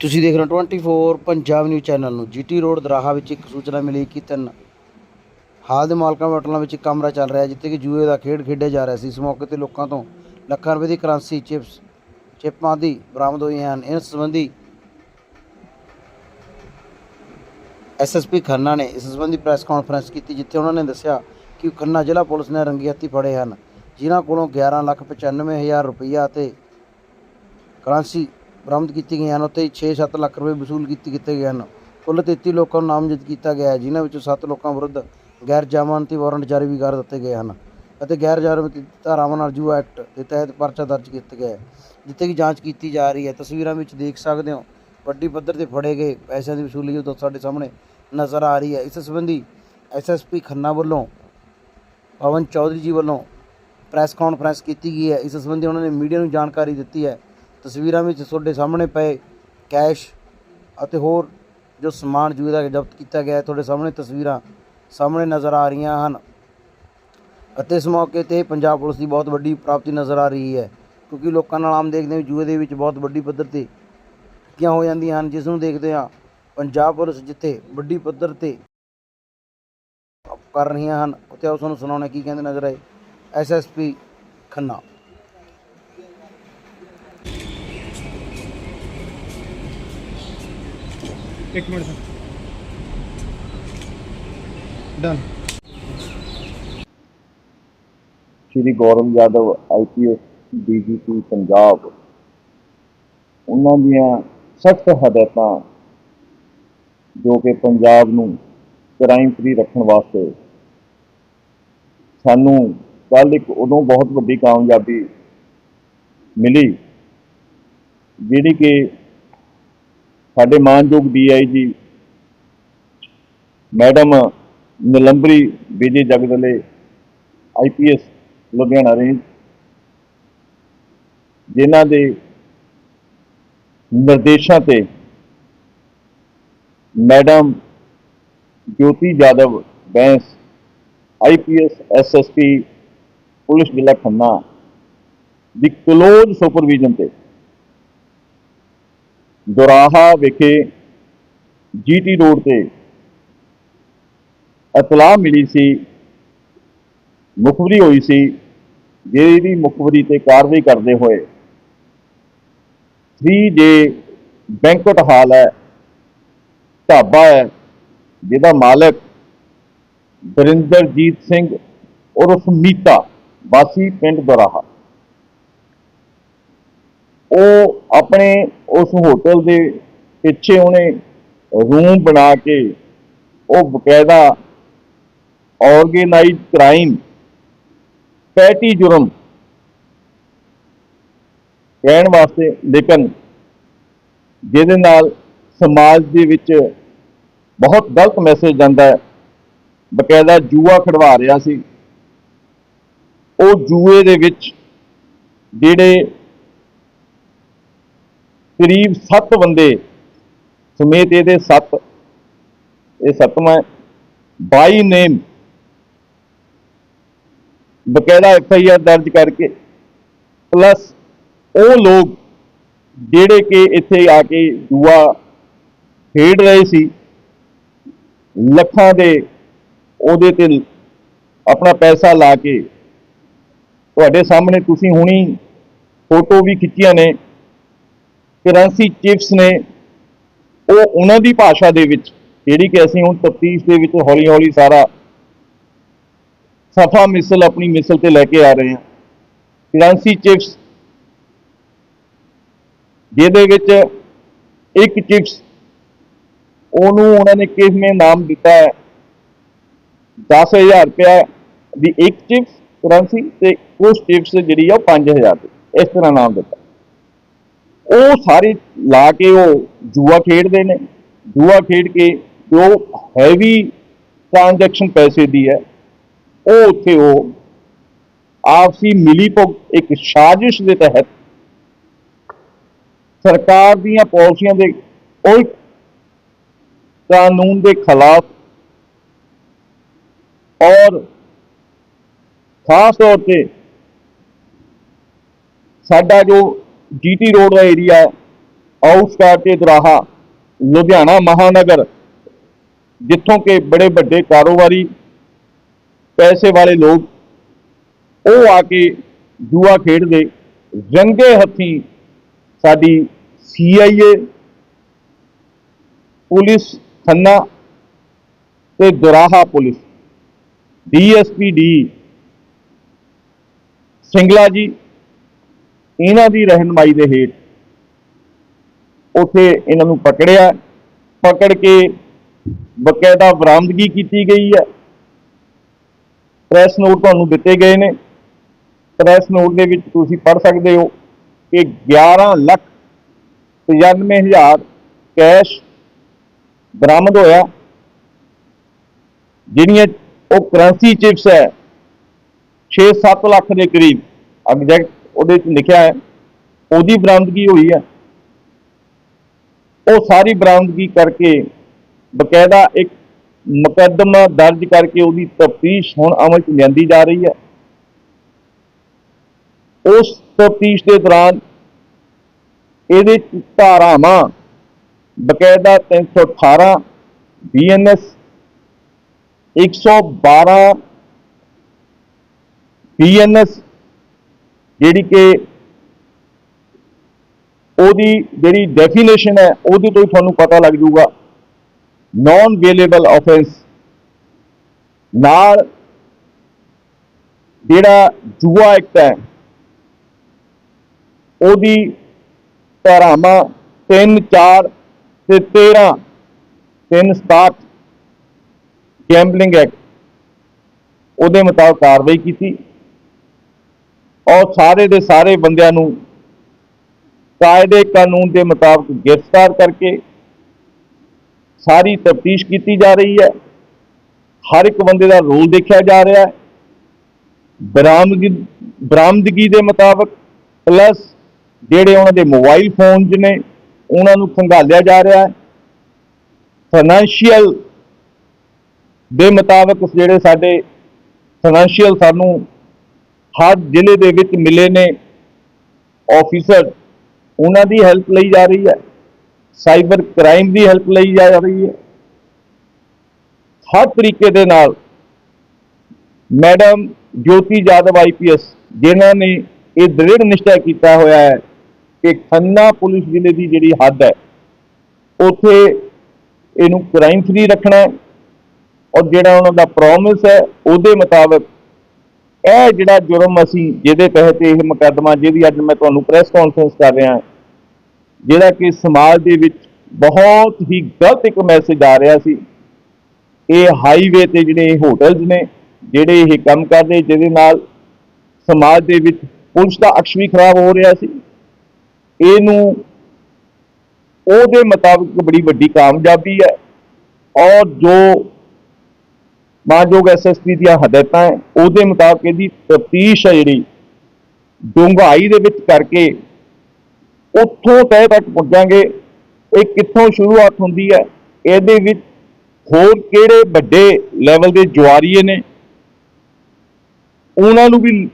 ਤੁਸੀਂ ਦੇਖ ਰਹੇ ਹੋ 24 ਪੰਜਾਬ ਨਿਊਜ਼ ਚੈਨਲ ਨੂੰ। ਜੀਟੀ ਰੋਡ ਦਰਾਹਾ ਵਿੱਚ ਇੱਕ ਸੂਚਨਾ ਮਿਲੀ ਕਿ ਤਿੰਨ ਹਾਲ ਦੇ ਮਾਲਕਾਂ ਹੋਟਲਾਂ ਵਿੱਚ ਕਮਰਾ ਚੱਲ ਰਿਹਾ, ਜਿੱਥੇ ਕਿ ਜੂਏ ਦਾ ਖੇਡ ਖੇਡਿਆ ਜਾ ਰਿਹਾ ਸੀ। ਇਸ ਮੌਕੇ ਤੇ ਲੋਕਾਂ ਤੋਂ ਲੱਖਾਂ ਰੁਪਏ ਦੀ ਕਰੰਸੀ, ਚਿਪਸ, ਚਿਪਾਂ ਦੀ ਬਰਾਮਦ ਹੋਈਆਂ ਹਨ। ਇਸ ਸੰਬੰਧੀ ਐਸਐਸਪੀ ਖੰਨਾ ਨੇ ਇਸ ਸੰਬੰਧੀ ਪ੍ਰੈਸ ਕਾਨਫਰੰਸ ਕੀਤੀ, ਜਿੱਥੇ ਉਹਨਾਂ ਨੇ ਦੱਸਿਆ ਕਿ ਖੰਨਾ ਜ਼ਿਲ੍ਹਾ ਪੁਲਿਸ ਨੇ ਰੰਗੀ ਹੱਥੀ ਫੜੇ ਹਨ। ਜਿਨ੍ਹਾਂ ਕੋਲੋਂ 11 ਲੱਖ 95 ਹਜ਼ਾਰ ਰੁਪਈਆ ਅਤੇ ਕਰੰਸੀ ਬਰਾਮਦ ਕੀਤੀ ਗਈਆਂ ਹਨ ਉੱਤੇ 6-7 ਲੱਖ ਰੁਪਏ ਵਸੂਲ ਕੀਤੇ ਕੀਤੇ ਗਏ ਹਨ। ਕੁੱਲ 33 ਲੋਕਾਂ ਨੂੰ ਨਾਮਜ਼ਦ ਕੀਤਾ ਗਿਆ ਹੈ, ਜਿਨ੍ਹਾਂ ਵਿੱਚੋਂ 7 ਲੋਕਾਂ ਵਿਰੁੱਧ ਗੈਰ ਜ਼ਮਾਨਤੀ ਵਾਰੰਟ ਜਾਰੀ ਵੀ ਕਰ ਦਿੱਤੇ ਗਏ ਹਨ ਅਤੇ ਗੈਰ ਜ਼ਮਾਨਤੀ ਧਾਰਾਵਾਂ ਨਾਲ ਜੂਆ ਐਕਟ ਦੇ ਤਹਿਤ ਪਰਚਾ ਦਰਜ ਕੀਤਾ ਗਿਆ ਹੈ। ਜਿੱਥੇ ਕਿ ਜਾਂਚ ਕੀਤੀ ਜਾ ਰਹੀ ਹੈ, ਤਸਵੀਰਾਂ ਵਿੱਚ ਦੇਖ ਸਕਦੇ ਹੋ, ਵੱਡੀ ਪੱਧਰ ਤੇ ਫੜੇ ਗਏ ਪੈਸਿਆਂ ਦੀ ਵਸੂਲੀ ਜੋ ਸਾਡੇ ਸਾਹਮਣੇ ਨਜ਼ਰ ਆ ਰਹੀ ਹੈ। ਇਸ ਸੰਬੰਧੀ ਐਸਐਸਪੀ ਖੰਨਾ ਵੱਲੋਂ, ਪਵਨ ਚੌਧਰੀ ਜੀ ਵੱਲੋਂ ਪ੍ਰੈਸ ਕਾਨਫਰੰਸ ਕੀਤੀ ਗਈ ਹੈ। ਇਸ ਸੰਬੰਧੀ ਉਹਨਾਂ ਨੇ ਮੀਡੀਆ ਨੂੰ ਜਾਣਕਾਰੀ ਦਿੱਤੀ ਹੈ ਤਸਵੀਰਾਂ ਵਿੱਚ ਤੁਹਾਡੇ ਸਾਹਮਣੇ ਪਏ ਕੈਸ਼ ਅਤੇ ਹੋਰ ਜੋ ਸਮਾਨ ਜੂਏ ਦਾ ਜ਼ਬਤ ਕੀਤਾ ਗਿਆ ਹੈ, ਤੁਹਾਡੇ ਸਾਹਮਣੇ ਤਸਵੀਰਾਂ ਸਾਹਮਣੇ ਨਜ਼ਰ ਆ ਰਹੀਆਂ ਹਨ। ਅਤੇ ਇਸ ਮੌਕੇ ਤੇ ਪੰਜਾਬ ਪੁਲਿਸ ਦੀ ਬਹੁਤ ਵੱਡੀ ਪ੍ਰਾਪਤੀ ਨਜ਼ਰ ਆ ਰਹੀ ਹੈ, ਕਿਉਂਕਿ ਲੋਕਾਂ ਨਾਲ ਆਮ ਦੇਖਦੇ ਹਾਂ ਵੀ ਜੂਏ ਦੇ ਵਿੱਚ ਬਹੁਤ ਵੱਡੀ ਪੱਧਰ ਤੇ ਕਿਆ ਹੋ ਜਾਂਦੀਆਂ ਹਨ, ਜਿਸ ਨੂੰ ਦੇਖਦੇ ਹਾਂ ਪੰਜਾਬ ਪੁਲਿਸ ਜਿੱਥੇ ਵੱਡੀ ਪੱਧਰ ਤੇ ਕਰ ਰਹੀਆਂ ਹਨ। ਉੱਥੇ ਉਸ ਨੂੰ ਸੁਣਾਉਣਾ ਕੀ ਕਹਿੰਦੇ ਨਜ਼ਰ ਆਏ। ਐਸਐਸਪੀ ਖੰਨਾ। ਇੱਕ minute sir. Done Shri Gaurav Yadav IPS DGP Punjab. ਉਹਨਾਂ ਦੀਆਂ ਸਖਤ ਹਦਾਇਤਾਂ ਜੋ ਕਿ ਪੰਜਾਬ ਨੂੰ ਕ੍ਰਾਈਮ ਫ੍ਰੀ ਰੱਖਣ ਵਾਸਤੇ ਸਾਨੂੰ ਕੱਲ ਇੱਕ ਉਦੋਂ ਬਹੁਤ ਵੱਡੀ ਕਾਮਯਾਬੀ ਮਿਲੀ, ਜਿਹੜੀ ਕਿ ਸਾਡੇ ਮਾਨਯੋਗ DIG madam Nilambari Vijay Jagdale IPS Ludhiana range ਜਿਨ੍ਹਾਂ ਦੇ ਨਿਰਦੇਸ਼ਾਂ ਤੇ madam Jyoti Jadav Bains IPS SSP police ਜ਼ਿਲ੍ਹਾ ਖੰਨਾ ਦੀ ਕਲੋਜ਼ ਸੁਪਰਵੀਜ਼ਨ ਤੇ ਦੁਰਾਹਾ ਵਿਖੇ ਜੀਟੀ ਰੋਡ ਤੇ ਇਤਲਾਹ ਮਿਲੀ ਸੀ, ਮੁਖਬਰੀ ਹੋਈ ਸੀ ਜਿਹਦੀ ਮੁਖਬਰੀ ਤੇ ਕਾਰਵਾਈ ਕਰਦੇ ਹੋਏ 3J ਬੈਂਕਟ ਹਾਲ ਹੈ, ਢਾਬਾ ਹੈ, ਜਿਹਦਾ ਮਾਲਕ ਬਰਿੰਦਰਜੀਤ ਸਿੰਘ ਉਰਫ ਮੀਤਾ, ਵਾਸੀ ਪਿੰਡ ਦਰਾਹਾ ਉਹ ਆਪਣੇ ਉਸ ਹੋਟਲ ਦੇ ਪਿੱਛੇ ਉਹਨੇ ਰੂਮ ਬਣਾ ਕੇ ਉਹ ਬਕਾਇਦਾ ਆਰਗੇਨਾਈਜ਼ਡ ਕ੍ਰਾਈਮ ਪੈਟੀ ਜੁਰਮ ਕਹਿਣ ਵਾਸਤੇ, ਲੇਕਿਨ ਜਿਹਦੇ ਨਾਲ ਸਮਾਜ ਦੇ ਵਿੱਚ ਬਹੁਤ ਗਲਤ ਮੈਸੇਜ ਜਾਂਦਾ ਹੈ। ਬਕਾਇਦਾ ਜੂਆ ਖਿਡਵਾ ਰਿਹਾ ਸੀ। ਉਹ ਜੂਏ ਦੇ ਵਿੱਚ ਜਿਹੜੇ ਕਰੀਬ 7 ਬੰਦੇ ਸਮੇਤ ਇਹਦੇ 7 ਇਹ ਸੱਤਵਾਂ ਬਾਈ ਨੇਮ ਬਕਾਇਦਾ ਐਫ ਆਈ ਆਰ ਦਰਜ ਕਰਕੇ, ਪਲੱਸ ਉਹ ਲੋਕ ਜਿਹੜੇ ਕਿ ਇੱਥੇ ਆ ਕੇ ਜੂਆ ਖੇਡ ਰਹੇ ਸੀ, ਲੱਖਾਂ ਦੇ ਉਹਦੇ ਤੇ ਆਪਣਾ ਪੈਸਾ ਲਾ ਕੇ, ਤੁਹਾਡੇ ਸਾਹਮਣੇ ਤੁਸੀਂ ਹੁਣੀ ਫੋਟੋ ਵੀ ਖਿੱਚੀਆਂ ਨੇ। ਕਰੰਸੀ ਚਿਪਸ ਨੇ, ਉਹ ਉਹਨਾਂ ਦੀ ਭਾਸ਼ਾ ਦੇ ਵਿੱਚ, ਜਿਹੜੀ ਕਿ ਅਸੀਂ ਹੁਣ ਤਫਤੀਸ਼ ਦੇ ਵਿੱਚ ਹੌਲੀ ਹੌਲੀ ਸਾਰਾ ਸਫਾ ਮਿਸਲ ਆਪਣੀ ਮਿਸਲ ਤੇ ਲੈ ਕੇ ਆ ਰਹੇ ਹਾਂ। ਕਰੰਸੀ ਚਿਪਸ, ਜਿਹਦੇ ਵਿੱਚ ਇੱਕ ਚਿਪਸ, ਉਹਨੂੰ ਉਹਨਾਂ ਨੇ ਕਿਵੇਂ ਨਾਮ ਦਿੱਤਾ ਹੈ 10000 ਰੁਪਇਆ ਦੀ ਇੱਕ ਚਿਪਸ ਕਰੰਸੀ ਤੇ ਉਸ ਚਿਪਸ ਜਿਹੜੀ ਆ ਉਹ 5000 ਦੀ, ਇਸ ਤਰ੍ਹਾਂ ਨਾਮ ਦਿੱਤਾ। ਉਹ ਸਾਰੇ ਲਾ ਕੇ ਉਹ ਜੂਆ ਖੇਡਦੇ ਨੇ। ਜੂਆ ਖੇਡ ਕੇ ਜੋ ਹੈਵੀ ਟ੍ਰਾਂਜੈਕਸ਼ਨ ਪੈਸੇ ਦੀ ਹੈ, ਉਹ ਉੱਥੇ ਉਹ ਆਪਸੀ ਮਿਲੀ ਭੁਗਤ ਇੱਕ ਸਾਜ਼ਿਸ਼ ਦੇ ਤਹਿਤ ਸਰਕਾਰ ਦੀਆਂ ਪਾਲਿਸੀਆਂ ਦੇ ਉਲਟ ਕਾਨੂੰਨ ਦੇ ਖਿਲਾਫ ਔਰ ਖਾਸ ਤੌਰ ਤੇ ਸਾਡਾ ਜੋ ਜੀਟੀ ਰੋਡ ਦਾ ਏਰੀਆ ਆਊਟਸਟਾਰ ਤੇ ਦੁਰਾਹਾ ਲੁਧਿਆਣਾ ਮਹਾਨਗਰ, ਜਿੱਥੋਂ ਕਿ ਬੜੇ ਵੱਡੇ ਕਾਰੋਬਾਰੀ, ਪੈਸੇ ਵਾਲੇ ਲੋਕ, ਉਹ ਆ ਕੇ ਜੂਆ ਖੇਡਦੇ, ਰੰਗੇ ਹੱਥੀ ਸਾਡੀ ਸੀਆਈਏ ਪੁਲਿਸ ਖੰਨਾ ਤੇ Doraha police DSP D Singla ji ਇਹਨਾਂ ਦੀ ਰਹਿਨਮਾਈ ਦੇ ਹੇਠ ਉਥੇ ਇਹਨਾਂ ਨੂੰ ਪਕੜਿਆ, ਪਕੜ ਕੇ ਬਕਾਇਦਾ ਬਰਾਮਦਗੀ ਕੀਤੀ ਗਈ ਹੈ। ਪ੍ਰੈਸ ਨੋਟ ਤੁਹਾਨੂੰ ਦਿੱਤੇ ਗਏ ਨੇ। ਪ੍ਰੈਸ ਨੋਟ ਦੇ ਵਿੱਚ ਤੁਸੀਂ ਪੜ੍ਹ ਸਕਦੇ ਹੋ ਕਿ 11 ਲੱਖ 95 ਹਜ਼ਾਰ ਕੈਸ਼ ਬਰਾਮਦ ਹੋਇਆ, ਜਿਹੜੀਆਂ ਉਹ ਕਰੰਸੀ ਚਿਪਸ ਹੈ 6-7 ਲੱਖ ਦੇ ਕਰੀਬ ਐਗਜ਼ੈਕਟ ਉਹਦੇ ਵਿੱਚ ਲਿਖਿਆ ਹੈ, ਉਹਦੀ ਬਰਾਮਦਗੀ ਹੋਈ ਹੈ। ਉਹ ਸਾਰੀ ਬਰਾਮਦਗੀ ਕਰਕੇ ਬਕਾਇਦਾ ਇੱਕ ਮੁਕੱਦਮਾ ਦਰਜ ਕਰਕੇ ਉਹਦੀ ਤਫਤੀਸ਼ ਹੁਣ ਅਮਲ ਚ ਲਿਆਂਦੀ ਜਾ ਰਹੀ ਹੈ। ਉਸ ਤਫਤੀਸ਼ ਦੇ ਦੌਰਾਨ ਇਹਦੇ ਧਾਰਾਵਾਂ ਬਕਾਇਦਾ 318 ਬੀਐਨਐਸ 112 ਬੀਐਨਐਸ ਜਿਹੜੀ ਕਿ ਉਹਦੀ ਜਿਹੜੀ ਡੈਫੀਨੇਸ਼ਨ ਹੈ, ਉਹਦੇ ਤੋਂ ਹੀ ਤੁਹਾਨੂੰ ਪਤਾ ਲੱਗ ਜਾਊਗਾ। ਨਾਨ ਵੇਲੇਬਲ ਆਫੈਂਸ ਨਾਲ ਜਿਹੜਾ ਜੂਆ ਐਕਟ ਹੈ, ਉਹਦੀ ਧਾਰਾਵਾਂ 3 4 ਤੇ 13 3 67 ਗੈਂਬਲਿੰਗ ਐਕਟ ਉਹਦੇ ਮੁਤਾਬਕ ਕਾਰਵਾਈ ਕੀਤੀ। ਔਰ ਸਾਰੇ ਦੇ ਸਾਰੇ ਬੰਦਿਆਂ ਨੂੰ ਕਾਇਦੇ ਕਾਨੂੰਨ ਦੇ ਮੁਤਾਬਕ ਗ੍ਰਿਫਤਾਰ ਕਰਕੇ ਸਾਰੀ ਤਫਤੀਸ਼ ਕੀਤੀ ਜਾ ਰਹੀ ਹੈ। ਹਰ ਇੱਕ ਬੰਦੇ ਦਾ ਰੋਲ ਦੇਖਿਆ ਜਾ ਰਿਹਾ ਹੈ। ਬਰਾਮਦਗੀ ਬਰਾਮਦਗੀ ਦੇ ਮੁਤਾਬਕ ਪਲੱਸ ਜਿਹੜੇ ਉਹਨਾਂ ਦੇ ਮੋਬਾਈਲ ਫੋਨਸ ਨੇ, ਉਹਨਾਂ ਨੂੰ ਖੰਗਾਲਿਆ ਜਾ ਰਿਹਾ ਹੈ। ਫਾਈਨੈਂਸ਼ੀਅਲ ਦੇ ਮੁਤਾਬਕ ਜਿਹੜੇ ਸਾਡੇ ਫਾਈਨੈਂਸ਼ੀਅਲ ਸਾਨੂੰ ਹਰ ਜ਼ਿਲ੍ਹੇ ਦੇ ਵਿੱਚ ਮਿਲੇ ਨੇ ਆਫੀਸਰ ਉਹਨਾਂ ਦੀ ਹੈਲਪ ਲਈ ਜਾ ਰਹੀ ਹੈ। ਸਾਈਬਰ ਕ੍ਰਾਈਮ ਦੀ ਹੈਲਪ ਲਈ ਜਾ ਰਹੀ ਹੈ। ਹਰ ਤਰੀਕੇ ਦੇ ਨਾਲ ਮੈਡਮ ਜੋਤੀ ਜਾਦਵ ਆਈਪੀਐਸ ਜਿਨ੍ਹਾਂ ਨੇ ਇਹ ਦ੍ਰਿੜ ਨਿਸ਼ਚੈ ਕੀਤਾ ਹੋਇਆ ਹੈ ਕਿ ਖੰਨਾ ਪੁਲਿਸ ਜ਼ਿਲ੍ਹੇ ਦੀ ਜਿਹੜੀ ਹੱਦ ਹੈ, ਉਥੇ ਇਹਨੂੰ ਕ੍ਰਾਈਮ ਫਰੀ ਰੱਖਣਾ ਔਰ ਜਿਹੜਾ ਉਹਨਾਂ ਦਾ ਪ੍ਰੋਮਿਸ ਹੈ, ਉਹਦੇ ਮੁਤਾਬਕ ਇਹ ਜਿਹੜਾ ਜੁਰਮ ਅਸੀਂ ਜਿਹਦੇ ਤਹਿਤ ਇਹ ਮੁਕੱਦਮਾ, ਜਿਹਦੀ ਅੱਜ ਮੈਂ ਤੁਹਾਨੂੰ ਪ੍ਰੈਸ ਕਾਨਫਰੰਸ ਕਰ ਰਿਹਾ, ਜਿਹੜਾ ਕਿ ਸਮਾਜ ਦੇ ਵਿੱਚ ਬਹੁਤ ਹੀ ਗਲਤ ਇੱਕ ਮੈਸੇਜ ਆ ਰਿਹਾ ਸੀ। ਇਹ ਹਾਈਵੇ ਤੇ ਜਿਹੜੇ ਹੋਟਲਸ ਨੇ, ਜਿਹੜੇ ਇਹ ਕੰਮ ਕਰਦੇ, ਜਿਹਦੇ ਨਾਲ ਸਮਾਜ ਦੇ ਵਿੱਚ ਪੁਲਿਸ ਦਾ ਅਕਸ਼ ਵੀ ਖਰਾਬ ਹੋ ਰਿਹਾ ਸੀ। ਇਹਨੂੰ, ਉਹਦੇ ਮੁਤਾਬਕ ਬੜੀ ਵੱਡੀ ਕਾਮਯਾਬੀ ਹੈ। ਔਰ ਜੋ ਮਾਨਯੋਗ ਐਸਐਸਪੀ ਦੀਆਂ ਹਦਾਇਤਾਂ ਹੈ, ਉਹਦੇ ਮੁਤਾਬਕ ਇਹਦੀ ਤਫਤੀਸ਼ ਹੈ ਜਿਹੜੀ, ਡੂੰਘਾਈ ਦੇ ਵਿੱਚ ਕਰਕੇ ਉੱਥੋਂ ਤਹਿ ਤੱਕ ਪੁੱਜਾਂਗੇ, ਇਹ ਕਿੱਥੋਂ ਸ਼ੁਰੂਆਤ ਹੁੰਦੀ ਹੈ, ਇਹਦੇ ਵਿੱਚ ਹੋਰ ਕਿਹੜੇ ਵੱਡੇ ਲੈਵਲ ਦੇ ਜੁਆਰੀਏ ਨੇ? ਉਹਨਾਂ ਨੂੰ ਵੀ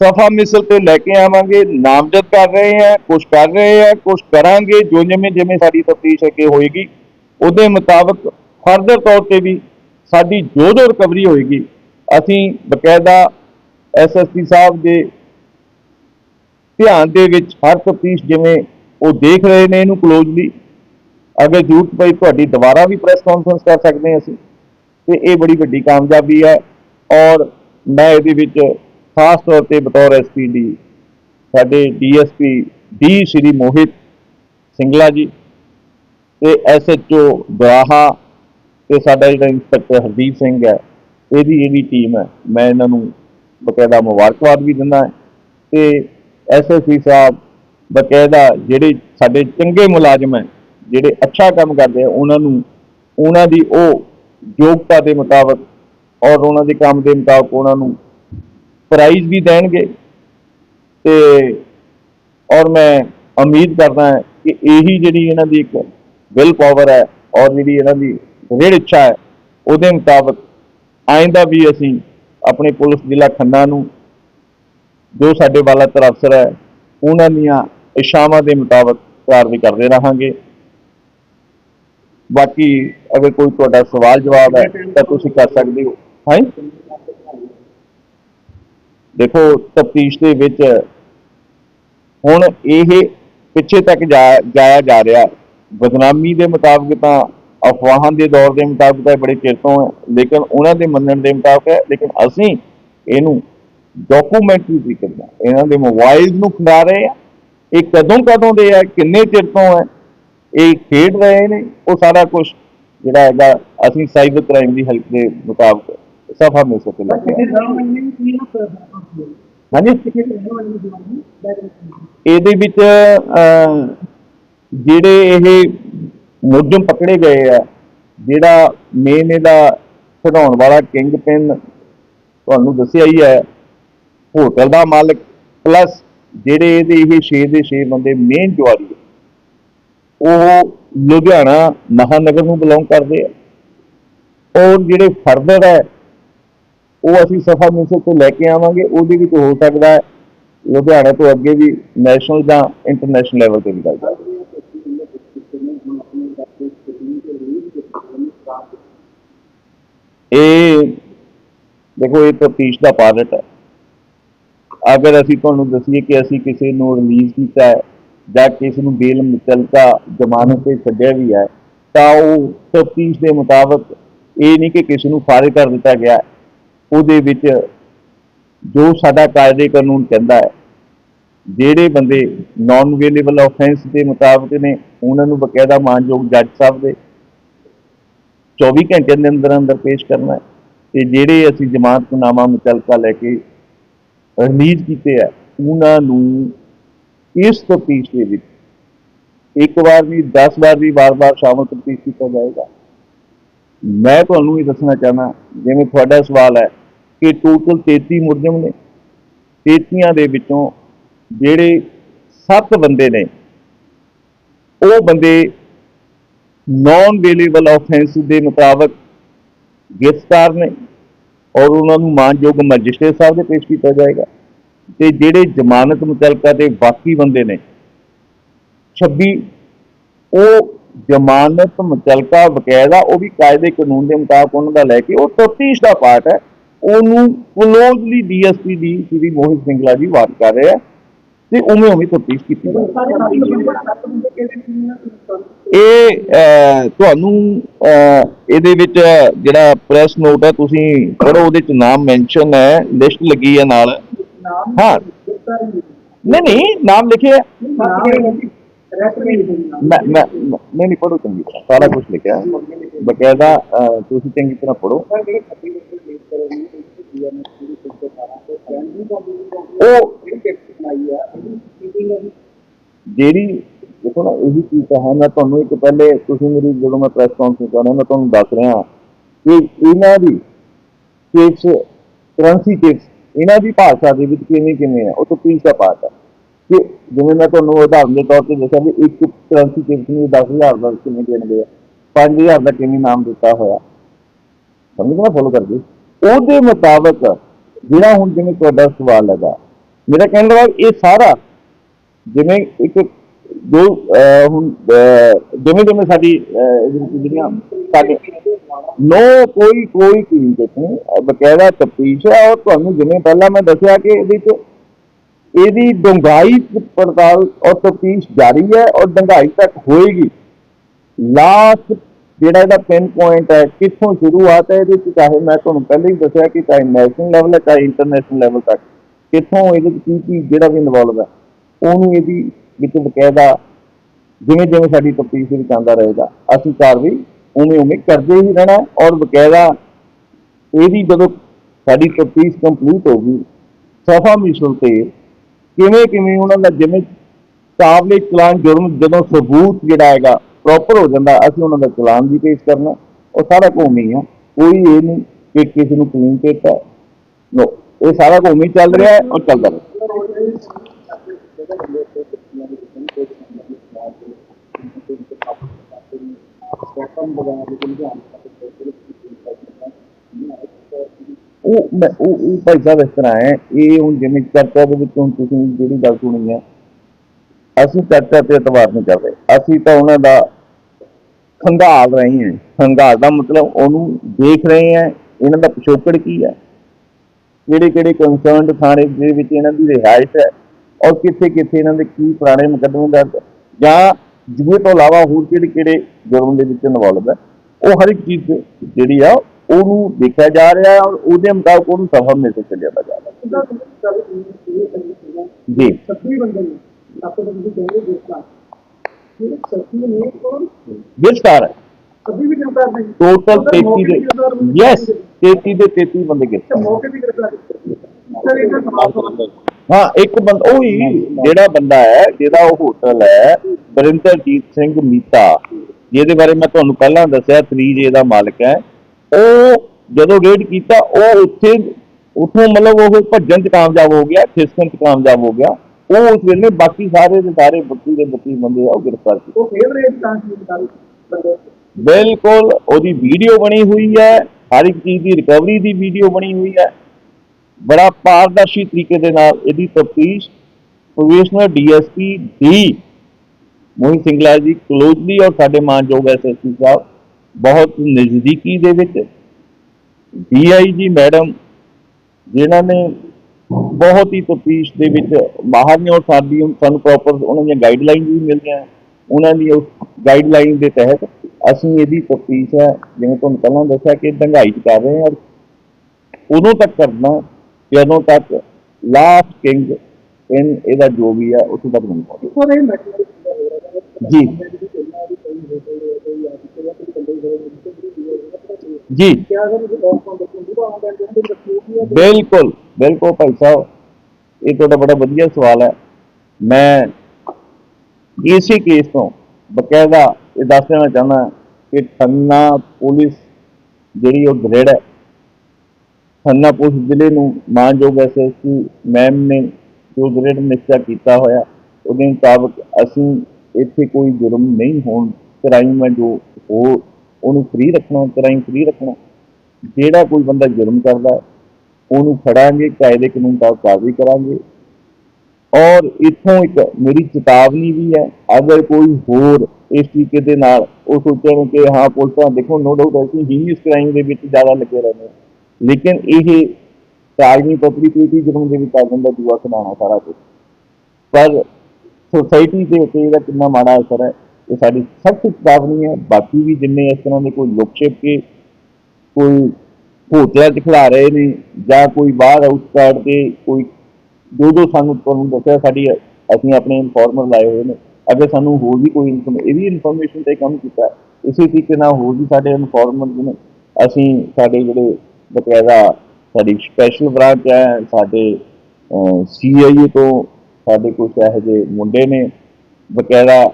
ਸਫਾ ਮਿਸਲ ਤੇ ਲੈ ਕੇ ਆਵਾਂਗੇ, ਨਾਮਜ਼ਦ ਕਰ ਰਹੇ ਹਾਂ ਕੁਝ ਕਰ ਰਹੇ ਹਾਂ ਕੁਝ ਕਰਾਂਗੇ, ਜੋ ਜਿਵੇਂ ਜਿਵੇਂ ਸਾਡੀ ਤਫਤੀਸ਼ ਅੱਗੇ ਹੋਏਗੀ, ਉਹਦੇ ਮੁਤਾਬਕ ਫਰਦਰ ਤੌਰ ਤੇ ਵੀ ਸਾਡੀ ਜੋ ਜੋ ਰਿਕਵਰੀ ਹੋਏਗੀ। ਅਸੀਂ ਬਕਾਇਦਾ ਐਸਐਸਪੀ ਸਾਹਿਬ ਦੇ ਧਿਆਨ ਦੇ ਵਿੱਚ ਹਰ ਤਫਤੀਸ਼ ਜਿਵੇਂ ਉਹ ਦੇਖ ਰਹੇ ਨੇ ਇਹਨੂੰ ਕਲੋਜ਼ਲੀ ਅਗਰ ਜ਼ਰੂਰਤ ਪਈ ਤੁਹਾਡੀ ਦੁਬਾਰਾ ਵੀ ਪ੍ਰੈਸ ਕਾਨਫਰੰਸ ਕਰ ਸਕਦੇ ਹਾਂ ਅਸੀਂ, ਤੇ ਇਹ ਬੜੀ ਵੱਡੀ ਕਾਮਯਾਬੀ ਹੈ ਔਰ ਮੈਂ ਇਹਦੇ ਵਿੱਚ ਖਾਸ ਤੌਰ ਤੇ ਬਤੌਰ ਐਸਪੀ ਦੀ ਸਾਡੇ ਡੀਐਸਪੀ ਡੀ ਸ਼੍ਰੀ ਮੋਹਿਤ ਸਿੰਗਲਾ ਜੀ ਤੇ ਐਸਐਚਓ ਦੁਆਹਾ ਤੇ ਸਾਡਾ ਜਿਹੜਾ ਇੰਸਪੈਕਟਰ ਹਰਦੀਪ ਸਿੰਘ ਹੈ, ਇਹਦੀ ਜਿਹੜੀ ਟੀਮ ਹੈ, ਮੈਂ ਇਹਨਾਂ ਨੂੰ ਬਕਾਇਦਾ ਮੁਬਾਰਕਬਾਦ ਵੀ ਦਿੰਦਾ ਹਾਂ ਤੇ ਐਸਐਸਪੀ ਸਾਹਿਬ ਬਕਾਇਦਾ ਜਿਹੜੇ ਸਾਡੇ ਚੰਗੇ ਮੁਲਾਜ਼ਮ ਹੈ, ਜਿਹੜੇ ਅੱਛਾ ਕੰਮ ਕਰਦੇ ਆ, ਉਹਨਾਂ ਨੂੰ ਉਹਨਾਂ ਦੀ ਉਹ ਯੋਗਤਾ ਦੇ ਮੁਤਾਬਕ ਔਰ ਉਹਨਾਂ ਦੇ ਕੰਮ ਦੇ ਮੁਤਾਬਕ ਉਹਨਾਂ ਨੂੰ ਪ੍ਰਾਈਜ਼ ਵੀ ਦੇਣਗੇ ਤੇ ਔਰ ਮੈਂ ਉਮੀਦ ਕਰਦਾ ਕਿ ਇਹੀ ਜਿਹੜੀ ਇਹਨਾਂ ਦੀ ਇੱਕ ਵਿਲ ਪਾਵਰ ਹੈ ਔਰ ਜਿਹੜੀ ਇਹਨਾਂ ਦੀ ਦ੍ਰਿੜ ਇੱਛਾ ਹੈ ਉਹਦੇ ਮੁਤਾਬਕ ਆਇੰਦਾ ਵੀ ਅਸੀਂ ਆਪਣੇ ਪੁਲਿਸ ਜ਼ਿਲ੍ਹਾ ਖੰਨਾ ਨੂੰ ਜੋ ਸਾਡੇ ਵਾਲਾ ਅਫਸਰ ਹੈ ਉਹਨਾਂ ਦੀਆਂ ਇਸ਼ਾਵਾਂ ਦੇ ਮੁਤਾਬਕ ਕਾਰਵਾਈ ਕਰਦੇ ਰਹਾਂਗੇ ਬਾਕੀ ਅਗਰ ਕੋਈ ਤੁਹਾਡਾ ਸਵਾਲ ਜਵਾਬ ਹੈ ਤਾਂ ਤੁਸੀਂ ਕਰ ਸਕਦੇ ਹੋ ਹਾਂ ਦੇਖੋ ਤਫਤੀਸ਼ ਦੇ ਵਿੱਚ ਹੁਣ ਇਹ ਪਿੱਛੇ ਤੱਕ ਜਾ- ਜਾਇਆ ਜਾ ਰਿਹਾ ਬਦਨਾਮੀ ਦੇ ਮੁਤਾਬਕ ਤਾਂ ਅਫਵਾਹਾਂ ਦੇ ਦੌਰ ਦੇ ਮੁਤਾਬਕ ਤਾਂ ਬੜੇ ਚਿਰ ਤੋਂ ਹੈ, ਲੇਕਿਨ ਉਹਨਾਂ ਦੇ ਮੰਨਣ ਦੇ ਮੁਤਾਬਕ ਹੈ, ਲੇਕਿਨ ਅਸੀਂ ਇਹਨੂੰ ਡਾਕੂਮੈਂਟਰੀ ਤਰੀਕੇ ਨਾਲ ਇਹਨਾਂ ਦੇ ਮੋਬਾਈਲ ਨੂੰ ਖਿਲਾ ਰਹੇ ਆ। ਇਹ ਕਦੋਂ ਕਦੋਂ ਦੇ ਆ, ਕਿੰਨੇ ਚਿਰ ਤੋਂ ਹੈ, ਇਹ ਖੇਡ ਰਹੇ ਨੇ, ਉਹ ਸਾਰਾ ਕੁਝ ਜਿਹੜਾ ਹੈਗਾ ਅਸੀਂ ਸਾਈਬਰ ਕ੍ਰਾਈਮ ਦੀ ਹੈਲਪ ਦੇ ਮੁਤਾਬਕ ਸਫਾ ਮਿਲ ਸਕੇ ਲੈ ਹਾਂਜੀ? ਇਹਦੇ ਵਿੱਚ ਜਿਹੜੇ ਇਹ ਮੁਲਜ਼ਮ ਪਕੜੇ ਗਏ ਆ, ਜਿਹੜਾ ਮੇਨ ਇਹਦਾ ਖਿਡਾਉਣ ਵਾਲਾ ਕਿੰਗ ਪਿੰਨ ਤੁਹਾਨੂੰ ਦੱਸਿਆ ਹੀ ਹੈ, ਹੋਟਲ ਦਾ ਮਾਲਕ ਪਲੱਸ ਜਿਹੜੇ ਇਹਦੇ ਇਹ 6 ਦੇ 6 ਬੰਦੇ ਮੇਨ ਜੁਆਰੀ ਉਹ ਲੁਧਿਆਣਾ ਮਹਾਨਗਰ ਨੂੰ ਬਿਲੋਂਗ ਕਰਦੇ ਆ। ਔਰ ਜਿਹੜੇ ਫਰਦਰ ਹੈ, ਉਹ ਅਸੀਂ ਸਫਾ ਮਿਸਲ ਤੋਂ ਲੈ ਕੇ ਆਵਾਂਗੇ, ਉਹਦੇ ਵਿੱਚ ਹੋ ਸਕਦਾ ਹੈ ਲੁਧਿਆਣਾ ਤੋਂ ਅੱਗੇ ਵੀ ਨੈਸ਼ਨਲ ਜਾਂ ਇੰਟਰਨੈਸ਼ਨਲ ਲੈਵਲ ਤੇ ਵੀ ਗੱਲ ਜਾਵੇ ਇਹ ਦੇਖੋ, ਇਹ ਤਫਤੀਸ਼ ਦਾ ਪਾਰਟ ਹੈ। ਅਗਰ ਅਸੀਂ ਤੁਹਾਨੂੰ ਦੱਸੀਏ ਕਿ ਅਸੀਂ ਕਿਸੇ ਨੂੰ ਰਿਲੀਜ਼ ਕੀਤਾ ਹੈ ਜਾਂ ਕਿਸੇ ਨੂੰ ਬੇਲ ਮੁਤਲਕਾ ਜ਼ਮਾਨਤ ਤੇ ਛੱਡਿਆ ਵੀ ਹੈ, ਤਾਂ ਉਹ ਤਫਤੀਸ਼ ਦੇ ਮੁਤਾਬਕ ਇਹ ਨਹੀਂ ਕਿ ਕਿਸੇ ਨੂੰ ਫਾਰਿਗ ਕਰ ਦਿੱਤਾ ਗਿਆ ਉਹਦੇ ਵਿੱਚ ਜੋ ਸਾਡਾ ਕਾਇਦੇ ਕਾਨੂੰਨ ਕਹਿੰਦਾ ਹੈ, ਜਿਹੜੇ ਬੰਦੇ ਨਾਨ ਅਵੇਲੇਬਲ ਆਫੈਂਸ ਦੇ ਮੁਤਾਬਕ ਨੇ, ਉਹਨਾਂ ਨੂੰ ਬਕਾਇਦਾ ਮਾਨਯੋਗ ਜੱਜ ਸਾਹਿਬ ਦੇ 24 ਘੰਟਿਆਂ ਦੇ ਅੰਦਰ ਅੰਦਰ ਪੇਸ਼ ਕਰਨਾ ਹੈ ਤੇ ਜਿਹੜੇ ਅਸੀਂ ਜ਼ਮਾਨਤਨਾਮਾ ਮੁਤਲਕਾ ਲੈ ਕੇ ਰਿਲੀਜ਼ ਕੀਤੇ ਆ, ਉਹਨਾਂ ਨੂੰ ਇਸ ਤਫਤੀਸ਼ ਦੇ ਵਿੱਚ ਇੱਕ ਵਾਰ ਵੀ 10 ਵਾਰ ਵੀ ਵਾਰ-ਵਾਰ ਸ਼ਾਮਲ ਤਫਤੀਸ਼ ਕੀਤਾ ਜਾਏਗਾ। ਮੈਂ ਤੁਹਾਨੂੰ ਇਹ ਦੱਸਣਾ ਚਾਹਨਾ ਜਿਵੇਂ ਤੁਹਾਡਾ ਸਵਾਲ ਹੈ ਕਿ ਟੋਟਲ 33 ਮੁਲਜ਼ਮ ਨੇ 33 ਦੇ ਵਿੱਚੋਂ ਜਿਹੜੇ 7 ਬੰਦੇ ਨੇ, ਉਹ ਬੰਦੇ ਨਾਨ ਵੇਲੇਬਲ ਆਫੈਂਸ ਦੇ ਮੁਤਾਬਕ ਗ੍ਰਿਫਤਾਰ ਨੇ ਔਰ ਉਹਨਾਂ ਨੂੰ ਮਾਨਯੋਗ ਮੈਜਿਸਟ੍ਰੇਟ ਸਾਹਿਬ ਦੇ ਪੇਸ਼ ਕੀਤਾ ਜਾਏਗਾ। ਤੇ ਜਿਹੜੇ ਜ਼ਮਾਨਤ ਮੁਤਲਕਾ ਦੇ ਬਾਕੀ ਬੰਦੇ ਨੇ 26 ਉਹ ਜ਼ਮਾਨਤ ਮੁਤਲਕਾ ਬਕਾਇਦਾ ਉਹ ਵੀ ਕਾਇਦੇ ਕਾਨੂੰਨ ਦੇ ਮੁਤਾਬਕ ਉਹਨਾਂ ਦਾ ਲੈ ਕੇ, ਉਹ ਤਫਤੀਸ਼ ਦਾ ਪਾਰਟ ਹੈ। ਉਹਨੂੰ ਕਲੋਜ਼ਲੀ ਡੀਐਸਪੀ ਦੀ ਸ੍ਰੀ ਮੋਹਿਤ ਸਿੰਘਲਾ ਜੀ ਵਾਰ ਕਰ ਰਹੇ ਆ। ਤੇ ਉਵੇਂ ਉਵੇਂ ਤਫਤੀਸ਼ ਕੀਤੀ ਜਾ ਇਹ ਤੁਹਾਨੂੰ ਇਹਦੇ ਵਿੱਚ ਜਿਹੜਾ ਪ੍ਰੈਸ ਨੋਟ ਹੈ ਤੁਸੀਂ ਪੜੋ ਉਹਦੇ ਚ ਨਾਮ ਮੈਂਸ਼ਨ ਹੈ ਲਿਸਟ ਲੱਗੀ ਹੈ ਨਾਲ। ਹਾਂ। ਨਹੀਂ ਨਹੀਂ ਨਾਮ ਲਿਖਿਆ। ਮੈਂ ਨਹੀਂ ਪੜੋ ਚੰਗੀ ਤਰ੍ਹਾਂ। ਸਾਰਾ ਕੁਝ ਲਿਖਿਆ। ਬਕਾਇਦਾ ਤੁਸੀਂ ਚੰਗੀ ਤਰ੍ਹਾਂ ਪੜੋ ਉਹ ਜਿਹੜੀ ਦੇਖੋ ਨਾ, ਇਹੀ ਚੀਜ਼ ਤਾਂ ਹੈ। ਮੈਂ ਤੁਹਾਨੂੰ ਇੱਕ ਪਹਿਲੇ ਤੁਸੀਂ ਮੇਰੀ ਜਦੋਂ ਮੈਂ ਪ੍ਰੈਸ ਕਾਨਫਰੰਸ ਕਰ ਮੈਂ ਤੁਹਾਨੂੰ ਦੱਸ ਰਿਹਾ ਕਿ ਇਹਨਾਂ ਦੀ ਚਿਪਸ ਕਰੰਸੀ ਚਿਪਸ ਇਹਨਾਂ ਦੀ ਭਾਸ਼ਾ ਦੇ ਵਿੱਚ ਕਿਵੇਂ ਕਿਵੇਂ ਹੈ ਉਹ ਤਾਂ ਪੀਸ ਦਾ ਪਾਰਟ ਹੈ ਕਿ ਜਿਵੇਂ ਮੈਂ ਤੁਹਾਨੂੰ ਉਦਾਹਰਨ ਦੇ ਤੌਰ ਤੇ ਦੱਸਿਆ ਵੀ ਇੱਕ ਕਰੰਸੀ ਚਿਪਸ ਨੂੰ 10000 ਦਾ ਕਿਵੇਂ ਦੇਣਗੇ 5000 ਦਾ ਕਿਵੇਂ ਨਾਮ ਦਿੱਤਾ ਹੋਇਆ। ਸਮਝਣਾ ਫੋਲੋ ਕਰਦੇ। ਉਹਦੇ ਮੁਤਾਬਕ ਜਿਹੜਾ ਹੁਣ ਜਿਵੇਂ ਤੁਹਾਡਾ ਸਵਾਲ ਹੈਗਾ ਮੇਰਾ ਕਹਿਣ ਦਾ ਇਹ ਸਾਰਾ ਜਿਵੇਂ ਇੱਕ ਜੋ ਹੁਣ ਜਿਵੇਂ ਜਿਵੇਂ ਸਾਡੀ ਜਿਹੜੀਆਂ ਸਾਡੇ ਨੋ ਕੋਈ ਕੋਈ ਚੀਜ਼ ਨਹੀਂ ਬਕਾਇਦਾ ਤਫਤੀਸ਼ ਹੈ ਔਰ ਤੁਹਾਨੂੰ ਜਿਵੇਂ ਪਹਿਲਾਂ ਮੈਂ ਦੱਸਿਆ ਕਿ ਇਹਦੇ ਚ ਇਹਦੀ ਡੂੰਘਾਈ ਪੜਤਾਲ ਔਰ ਤਫਤੀਸ਼ ਜਾਰੀ ਹੈ ਔਰ ਡੂੰਘਾਈ ਤੱਕ ਹੋਏਗੀ। ਲਾਸਟ ਜਿਹੜਾ ਇਹਦਾ ਪਿਨ ਪੁਆਇੰਟ ਹੈ, ਕਿੱਥੋਂ ਸ਼ੁਰੂਆਤ ਹੈ ਇਹਦੇ ਚ ਚਾਹੇ ਮੈਂ ਤੁਹਾਨੂੰ ਪਹਿਲਾਂ ਹੀ ਦੱਸਿਆ ਕਿ ਚਾਹੇ ਨੈਸ਼ਨਲ ਲੈਵਲ ਹੈ, ਚਾਹੇ ਇੰਟਰਨੈਸ਼ਨਲ ਲੈਵਲ ਤੱਕ। ਕਿੱਥੋਂ ਇਹਦੇ ਚ ਕੀ ਕੀ ਜਿਹੜਾ ਵੀ ਇਨਵੋਲਵ ਹੈ, ਉਹਨੂੰ ਇਹਦੀ ਵਿੱਚ ਬਕਾਇਦਾ ਜਿਵੇਂ ਜਿਵੇਂ ਸਾਡੀ ਤਫਤੀਸ਼ ਦੇ ਵਿੱਚ ਆਉਂਦਾ ਰਹੇਗਾ, ਅਸੀਂ ਕਾਰਵਾਈ ਉਵੇਂ ਉਵੇਂ ਕਰਦੇ ਹੀ ਰਹਿਣਾ ਔਰ ਬਕਾਇਦਾ ਇਹਦੀ ਜਦੋਂ ਸਾਡੀ ਤਫਤੀਸ਼ ਕੰਪਲੀਟ ਹੋ ਗਈ, ਸਫਾ ਮਿਸ਼ਨ ਤੇ ਕਿਵੇਂ ਕਿਵੇਂ ਉਹਨਾਂ ਦਾ ਜਿਵੇਂ ਕਾਬਲੇ ਚਲਾਨ ਜੁਰਮ ਜਦੋਂ ਸਬੂਤ ਜਿਹੜਾ ਹੈਗਾ ਪ੍ਰੋਪਰ ਹੋ ਜਾਂਦਾ, ਅਸੀਂ ਉਹਨਾਂ ਦਾ ਚਲਾਨ ਵੀ ਪੇਸ਼ ਕਰਨਾ ਉਹ ਸਾਰਾ ਕੁਝ ਨਹੀਂ ਕੋਈ ਇਹ ਨਹੀਂ ਕਿ ਕਿਸੇ ਨੂੰ ਕਲੀਨ ਕੀਤਾ ਨੋ ਇਹ ਸਾਰਾ ਕੁਝ ਚੱਲ ਰਿਹਾ ਹੈ ਔਰ ਚੱਲਦਾ ਰਹੇ। ਉਹ ਮੈਂ, ਉਹ ਉਹ ਭਾਈ ਸਾਹਿਬ ਇਸ ਤਰ੍ਹਾਂ ਹੈ, ਇਹ ਹੁਣ ਜਿਵੇਂ ਚਰਚਾ ਦੇ ਵਿੱਚ ਹੁਣ ਤੁਸੀਂ ਜਿਹੜੀ ਗੱਲ ਸੁਣੀ ਹੈ, ਅਸੀਂ ਚਰਚਾ ਤੇ ਇਤਬਾਰ ਨਹੀਂ ਕਰਦੇ ਅਸੀਂ ਤਾਂ ਉਹਨਾਂ ਦਾ ਖੰਗਾਲ ਰਹੇ ਹਾਂ। ਖੰਗਾਲ ਦਾ ਮਤਲਬ ਉਹਨੂੰ ਦੇਖ ਰਹੇ ਹਾਂ, ਇਹਨਾਂ ਦਾ ਪਿਛੋਕੜ ਕੀ ਹੈ? ਕਿਹੜੇ ਕਿਹੜੇ ਕੰਸਰਨਡ ਥਾਣੇ ਦੇ ਵਿੱਚ ਇਹਨਾਂ ਦੀ ਰਿਹਾਇਸ਼ ਹੈ ਔਰ ਕਿੱਥੇ ਕਿੱਥੇ ਇਹਨਾਂ ਦੇ ਕੀ ਪੁਰਾਣੇ ਮੁਕੱਦਮੇ ਦਰਜ ਜਾਂ ਜੂਏ ਤੋਂ ਇਲਾਵਾ ਹੋਰ ਕਿਹੜੇ ਕਿਹੜੇ ਜੁਰਮ ਦੇ ਵਿੱਚ ਇਨਵੋਲਵ ਹੈ ਉਹ ਹਰ ਇੱਕ ਚੀਜ਼ ਜਿਹੜੀ ਆ ਉਹਨੂੰ ਦੇਖਿਆ ਜਾ ਰਿਹਾ ਹੈ ਔਰ ਉਹਦੇ ਮੁਤਾਬਕ ਉਹਨੂੰ ਸਫਾ ਮਿਲ ਕੇ ਚੱਲਿਆ ਜਾ ਰਿਹਾ। ਜੀ। ਸੱਤੀ ਬੰਦੇ ਨੇ ਆਪੋ ਤੁਸੀਂ ਕਹਿੰਦੇ ਨੇ ਕੋਲ ਗ੍ਰਿਫਤਾਰ ਹੈ। ਵੀ ਗ੍ਰਿਫਤਾਰ ਟੋਟਲ 33 ਦੇ ਯੈਸ 33 ਦੇ 33 ਬੰਦੇ ਗ੍ਰਿਫਤਾਰ ਮੌਕੇ ਵੀ ਗ੍ਰਿਫਤਾਰ ਕੀਤੇ ਸਰ ਇਹਦਾ ਸਮਾਪਤ ਹਾਂ ਇੱਕ ਬੰਦਾ ਉਹ ਹੀ ਜਿਹੜਾ ਬੰਦਾ ਹੈ ਜਿਹਦਾ ਉਹ ਹੋਟਲ ਹੈ ਬਰਿੰਦਰਜੀਤ ਸਿੰਘ ਮੀਤਾ। ਜਿਹਦੇ ਬਾਰੇ ਮੈਂ ਤੁਹਾਨੂੰ ਪਹਿਲਾਂ ਦੱਸਿਆ 3J ਦਾ ਮਾਲਕ ਹੈ। ਉਹ ਜਦੋਂ ਰੇਡ ਕੀਤਾ ਉਹ ਉੱਥੇ ਉਥੋਂ ਮਤਲਬ ਉਹ ਭੱਜਣ ਚ ਕਾਮਯਾਬ ਹੋ ਗਿਆ ਖਿਸਕਣ ਚ ਕਾਮਯਾਬ ਹੋ ਗਿਆ। ਉਹ ਉਸ ਵੇਲੇ ਬਾਕੀ ਸਾਰੇ ਦੇ ਸਾਰੇ ਬੱਤੀ ਦੇ ਬੱਤੀ ਬੰਦੇ ਆ ਉਹ ਗ੍ਰਿਫਤਾਰ ਕੀਤੇ। ਉਹ ਫੇਵਰੇਟ ਤਾਂ ਸੀ ਬੰਦੇ ਬਿਲਕੁਲ ਉਹਦੀ ਵੀਡੀਓ ਬਣੀ ਹੋਈ ਹੈ, ਹਰ ਇੱਕ ਚੀਜ਼ ਦੀ ਰਿਕਵਰੀ ਦੀ ਵੀਡੀਓ ਬਣੀ ਹੋਈ ਹੈ। ਬੜਾ ਪਾਰਦਰਸ਼ੀ ਤਰੀਕੇ ਦੇ ਨਾਲ ਇਹਦੀ ਤਫਤੀਸ਼ professional DSP D Mohit Singla ji closely ਔਰ ਸਾਡੇ ਮਾਨਯੋਗ ਐਸਐਸਪੀ ਸਾਹਿਬ, ਬਹੁਤ ਨਜ਼ਦੀਕੀ ਦੇ ਵਿੱਚ ਡੀਆਈਜੀ ਮੈਡਮ, ਜਿਨ੍ਹਾਂ ਨੇ ਬਹੁਤ ਹੀ ਤਫਤੀਸ਼ ਦੇ ਵਿੱਚ ਬਾਹਰ ਨੇ ਔਰ ਸਾਡੀ, ਸਾਨੂੰ ਪ੍ਰੋਪਰ ਉਹਨਾਂ ਦੀਆਂ ਗਾਈਡਲਾਈਨ ਵੀ ਮਿਲਦੀਆਂ, ਉਹਨਾਂ ਦੀ ਉਸ ਗਾਈਡਲਾਈਨ ਦੇ ਤਹਿਤ ਅਸੀਂ ਇਹਦੀ ਤਫਤੀਸ਼ ਹੈ ਜਿਵੇਂ ਤੁਹਾਨੂੰ ਪਹਿਲਾਂ ਦੱਸਿਆ ਕਿ ਡੰਗਾਈ 'ਚ ਕਰ ਰਹੇ ਹਾਂ ਔਰ ਉਦੋਂ ਤੱਕ ਕਰਨਾ ਜਦੋਂ ਤੱਕ ਲਾਸਟ ਕਿੰਗ ਇਨ ਇਹਦਾ ਜੋ ਵੀ ਹੈ ਉੱਥੇ ਤੱਕ ਨਹੀਂ ਪਹੁੰਚੇ ਇੱਕੋ ਦੇ ਮੈਟਰ ਜੀ। ਜੀ। ਕਿਆ ਅਗਰ ਉਹ ਬਹੁਤ ਕੌਣ ਦੇਖੋ ਉਹ ਆਉਂਦਾ ਹੈ ਕਿ ਰੱਖੀ ਬਿਲਕੁਲ ਬਿਲਕੁਲ ਭਾਈ ਸਾਹਿਬ ਇਹ ਦੱਸ ਦੇਣਾ ਚਾਹੁੰਦਾ ਕਿ ਖੰਨਾ ਪੁਲਿਸ ਜਿਹੜੀ ਉਹ ਗ੍ਰੇਡ ਹੈ ਖੰਨਾ ਪੁਲਿਸ ਜ਼ਿਲ੍ਹੇ ਨੂੰ ਮਾਨਯੋਗ ਐਸਐਸਪੀ ਮੈਮ ਨੇ ਜੋ ਗ੍ਰੇਡ ਨਿਸ਼ਚਾ ਕੀਤਾ ਹੋਇਆ, ਉਹਦੇ ਮੁਤਾਬਕ ਅਸੀਂ ਇੱਥੇ ਕੋਈ ਜੁਰਮ ਨਹੀਂ ਹੋਣ ਕ੍ਰਾਈਮ ਹੈ ਜੋ ਉਹ, ਉਹਨੂੰ ਫ੍ਰੀ ਰੱਖਣਾ ਕ੍ਰਾਈਮ ਫ੍ਰੀ ਰੱਖਣਾ। ਜਿਹੜਾ ਕੋਈ ਬੰਦਾ ਜੁਰਮ ਕਰਦਾ, ਉਹਨੂੰ ਫੜਾਂਗੇ, ਕਾਇਦੇ ਕਾਨੂੰਨ ਦਾ ਕਾਰਵਾਈ ਕਰਾਂਗੇ। ਔਰ ਇੱਥੋਂ ਇੱਕ ਮੇਰੀ ਚੇਤਾਵਨੀ ਵੀ ਹੈ, ਅਗਰ ਕੋਈ ਹੋਰ ਇਸ ਤਰੀਕੇ ਦੇ ਨਾਲ ਉਹ ਸੋਚਣ ਕਿ ਹਾਂ, ਪੁਲਿਸਾਂ ਦੇਖੋ ਨੋ ਡਾਊਟ ਅਸੀਂ ਹੀ ਇਸ ਕ੍ਰਾਈਮ ਦੇ ਵਿੱਚ ਜ਼ਿਆਦਾ ਲੱਗੇ ਰਹਿੰਦੇ ਹਾਂ। ਲੇਕਿਨ ਇਹ ਕਾਗਨੀ ਪਬਲਿਸਿਟੀ ਜੁਰਮ ਦੇ ਵਿੱਚ ਆ ਜਾਂਦਾ ਦੂਆ ਸੁਣਾਉਣਾ ਸਾਰਾ ਕੁਝ ਪਰ ਸੋਸਾਇਟੀ ਦੇ ਉੱਤੇ ਇਹਦਾ ਕਿੰਨਾ ਮਾੜਾ ਅਸਰ ਹੈ, ਇਹ ਸਾਡੀ ਸਭ ਸਖਤ ਚੇਤਾਵਨੀ ਹੈ। ਬਾਕੀ ਵੀ ਜਿੰਨੇ ਇਸ ਤਰ੍ਹਾਂ ਦੇ ਕੋਈ ਲੁਕ ਛਿਪ ਕੇ ਕੋਈ ਹੋਟਲਾਂ 'ਚ ਖਿਲਾ ਰਹੇ ਨੇ ਜਾਂ ਕੋਈ ਬਾਹਰ ਆਊਟਸਾਈਡ ਤੇ ਕੋਈ ਜੋ ਜੋ ਸਾਨੂੰ ਤੁਹਾਨੂੰ ਦੱਸਿਆ, ਸਾਡੀ ਅਸੀਂ ਆਪਣੇ ਇਨਫੋਰਮਰ ਲਾਏ ਹੋਏ ਨੇ। ਅਗਰ ਸਾਨੂੰ ਹੋਰ ਵੀ ਕੋਈ ਇਨਫੋਰਮ, ਇਹ ਵੀ ਇਨਫੋਰਮੇਸ਼ਨ ਤੇ ਕੰਮ ਕੀਤਾ ਇਸੇ ਤਰੀਕੇ ਨਾਲ ਹੋਰ ਵੀ ਸਾਡੇ ਇਨਫੋਰਮਰ ਨੇ ਅਸੀਂ ਸਾਡੇ ਜਿਹੜੇ ਬਕਾਇਦਾ ਸਾਡੀ ਸਪੈਸ਼ਲ ਬ੍ਰਾਂਚ ਹੈ, ਸਾਡੇ ਸੀਆਈਏ ਤੋਂ ਸਾਡੇ ਕੁਝ ਇਹੋ ਜਿਹੇ ਮੁੰਡੇ ਨੇ, ਬਕਾਇਦਾ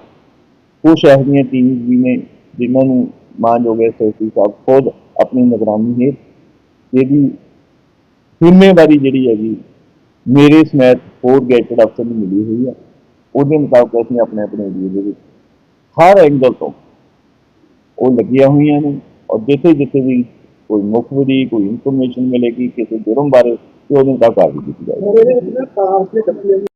ਕੁਝ ਇਹੋ ਜਿਹੀਆਂ ਟੀਮਸ ਵੀ ਨੇ ਜਿਨ੍ਹਾਂ ਨੂੰ ਮਾਨਯੋਗ ਐਸਐਸਪੀ ਸਾਹਿਬ ਖੁਦ ਆਪਣੀ ਨਿਗਰਾਨੀ ਹੇਠ ਇਹਦੀ ਜ਼ਿੰਮੇਵਾਰੀ ਜਿਹੜੀ ਹੈਗੀ, ਮੇਰੇ ਸਮੇਤ ਹੋਰ ਗੈਟਡ ਅਫਸਰ ਨੂੰ ਮਿਲੀ ਹੋਈ ਹੈ। ਉਹਦੇ ਮੁਤਾਬਕ ਅਸੀਂ ਆਪਣੇ ਆਪਣੇ ਏਰੀਏ ਦੇ ਵਿੱਚ ਹਰ ਐਂਗਲ ਤੋਂ ਉਹ ਲੱਗੀਆਂ ਹੋਈਆਂ ਨੇ ਔਰ ਜਿੱਥੇ ਜਿੱਥੇ ਵੀ ਕੋਈ ਮੁਖਬਰੀ ਕੋਈ ਇਨਫੋਰਮੇਸ਼ਨ ਮਿਲੇਗੀ ਕਿਸੇ ਜੁਰਮ ਬਾਰੇ ਤੇ ਉਹਦੇ ਮੁਤਾਬਕ ਕਾਰਵਾਈ ਕੀਤੀ ਜਾਏਗੀ